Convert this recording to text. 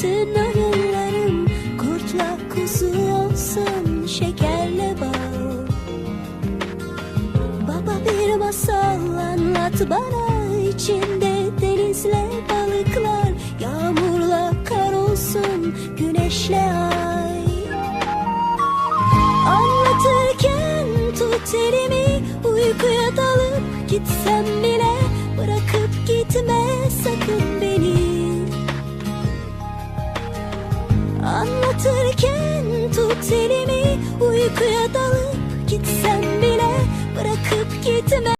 bütün oyunlarım Kurtla kuzu olsun şekerle bal Baba bir masal anlat bana içinde denizle balıklar Yağmurla kar olsun güneşle ay. Anlatırken tut elimi uykuya dalıp gitsem bile Bırakıp gitme Anlatırken tut elimi uykuya